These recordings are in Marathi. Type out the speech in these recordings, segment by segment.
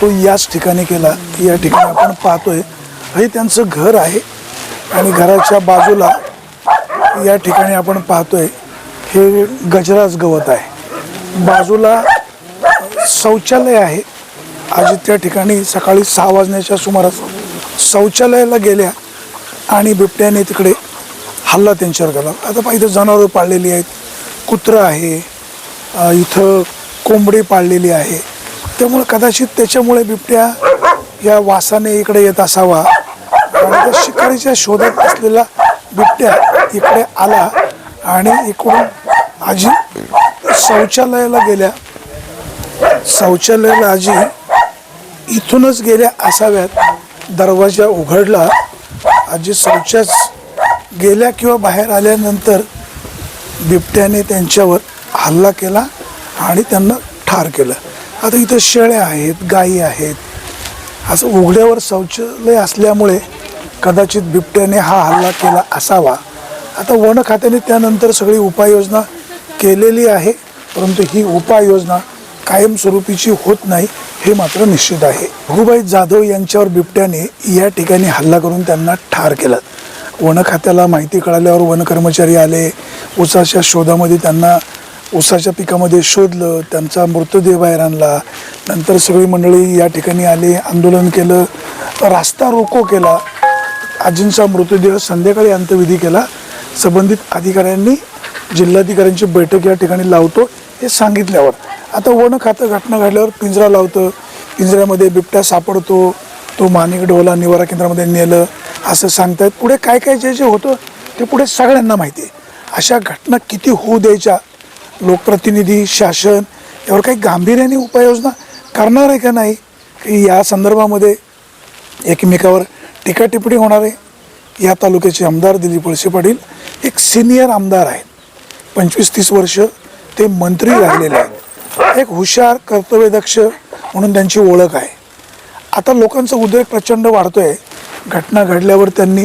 तो याच ठिकाणी केला या ठिकाणी आपण पाहतोय. हे त्यांचं घर आहे आणि घराच्या बाजूला या ठिकाणी आपण पाहतोय हे गजराज गवत आहे. बाजूला शौचालय आहे. आज त्या ठिकाणी सकाळी सहा वाजण्याच्या सुमारास शौचालयाला गेल्या आणि बिबट्याने तिकडे हल्ला त्यांच्यावर केला. आता पहा इथं जनावरं पाळलेली आहेत कुत्रं आहे इथं कोंबडी पाळलेली आहे. त्यामुळे कदाचित त्याच्यामुळे बिबट्या या वासाने इकडे येत असावा. आणि त्या शिकारीच्या शोधात असलेला बिबट्या इकडे आला आणि इकडून आजी शौचालयाला गेल्या. शौचालयाला आजी इथूनच गेल्या असाव्यात. दरवाजा उघडला. आजी शौचास गेल्या किंवा बाहेर आल्यानंतर बिबट्याने त्यांच्यावर हल्ला केला आणि त्यांना ठार केलं. आता इथं शेळ्या आहेत गायी आहेत. असं उघड्यावर शौचालय असल्यामुळे कदाचित बिबट्याने हा हल्ला केला असावा. आता वन खात्याने त्यानंतर सगळी उपाययोजना केलेली आहे परंतु ही उपाययोजना कायमस्वरूपीची होत नाही हे मात्र निश्चित आहे. रघुबाई जाधव यांच्यावर बिबट्याने या ठिकाणी हल्ला करून त्यांना ठार केलं. वन खात्याला माहिती कळाल्यावर वन कर्मचारी आले उसाच्या शोधामध्ये त्यांना ऊसाच्या पिकामध्ये शोधलं त्यांचा मृतदेह बाहेर आणला. नंतर सगळी मंडळी या ठिकाणी आले आंदोलन केलं रास्ता रोको केला. आजींचा मृतदेह संध्याकाळी अंत्यविधी केला. संबंधित अधिकाऱ्यांनी जिल्हाधिकाऱ्यांची बैठक या ठिकाणी लावतो हे सांगितल्यावर. आता वन खातं घटना घडल्यावर पिंजरा लावतं. पिंजऱ्यामध्ये बिबट्या सापडतो. तो मानिक ढोला निवारा केंद्रामध्ये नेलं. असं सांगतायत. पुढे काय काय जे जे होतं ते पुढे सगळ्यांना माहिती आहे. अशा घटना किती होऊ द्यायच्या लोकप्रतिनिधी शासन यावर काही गांभीर्याने उपाययोजना करणार आहे का नाही की या संदर्भामध्ये एकमेकावर टीका टिप्पणी होणार आहे. या तालुक्याचे आमदार दिलीप वळसे पाटील एक सिनियर आमदार आहेत. पंचवीस तीस वर्ष ते मंत्री राहिलेले आहेत. एक हुशार कर्तव्यदक्ष म्हणून त्यांची ओळख आहे. आता लोकांचा उद्रेक प्रचंड वाढतो आहे घटना घडल्यावर त्यांनी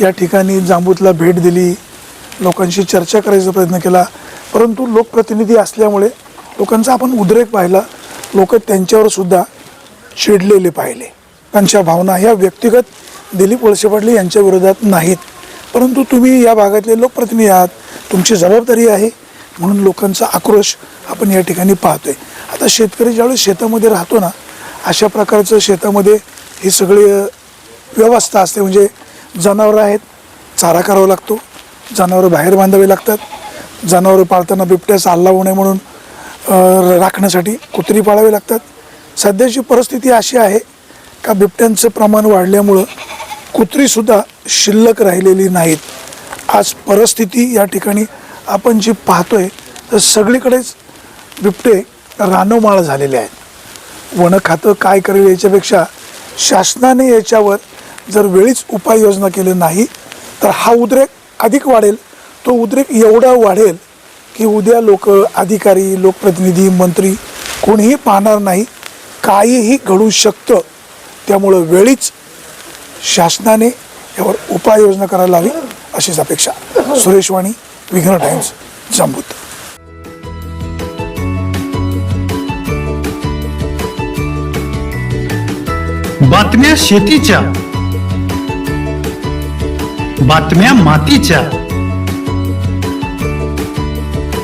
या ठिकाणी जांबूतला भेट दिली. लोकांशी चर्चा करायचा प्रयत्न केला. परंतु लोकप्रतिनिधी असल्यामुळे लोकांचा आपण उद्रेक पाहिला. लोक त्यांच्यावर सुद्धा चिडलेले पाहिले. त्यांच्या भावना ह्या व्यक्तिगत दिलीप वळसे पाटील यांच्या विरोधात नाहीत. परंतु तुम्ही या भागातले लोकप्रतिनिधी आहात. तुमची जबाबदारी आहे. म्हणून लोकांचा आक्रोश आपण या ठिकाणी पाहतोय. आता शेतकरी ज्यावेळेस शेतामध्ये राहतो ना अशा प्रकारचं शेतामध्ये ही सगळी व्यवस्था असते. म्हणजे जनावरं आहेत चारा करावा लागतो. जनावरं बाहेर बांधावे लागतात. जनावरं पाळताना बिबट्याचा हल्ला होऊ नये म्हणून राखण्यासाठी कुत्री पाळावी लागतात. सध्याची परिस्थिती अशी आहे का बिबट्यांचं प्रमाण वाढल्यामुळं कुत्रीसुद्धा शिल्लक राहिलेली नाहीत. आज परिस्थिती या ठिकाणी आपण जी पाहतोय तर सगळीकडेच बिबटे रानोमाळ झालेले आहेत. वन खातं काय करेल याच्यापेक्षा शासनाने याच्यावर जर वेळीच उपाययोजना केली नाही तर हा उद्रेक अधिक वाढेल तो उद्रेक एवढा वाढेल की उद्या लोक अधिकारी लोकप्रतिनिधी मंत्री कोणीही पाहणार नाही. काहीही घडू शकतं. त्यामुळं वेळीच शासनाने यावर उपाययोजना करायला हवी अशीच अपेक्षा. सुरेश वाणी विघ्न टाइम्स जम्बूत बातम्या शेतीच्या बातम्या मातीच्या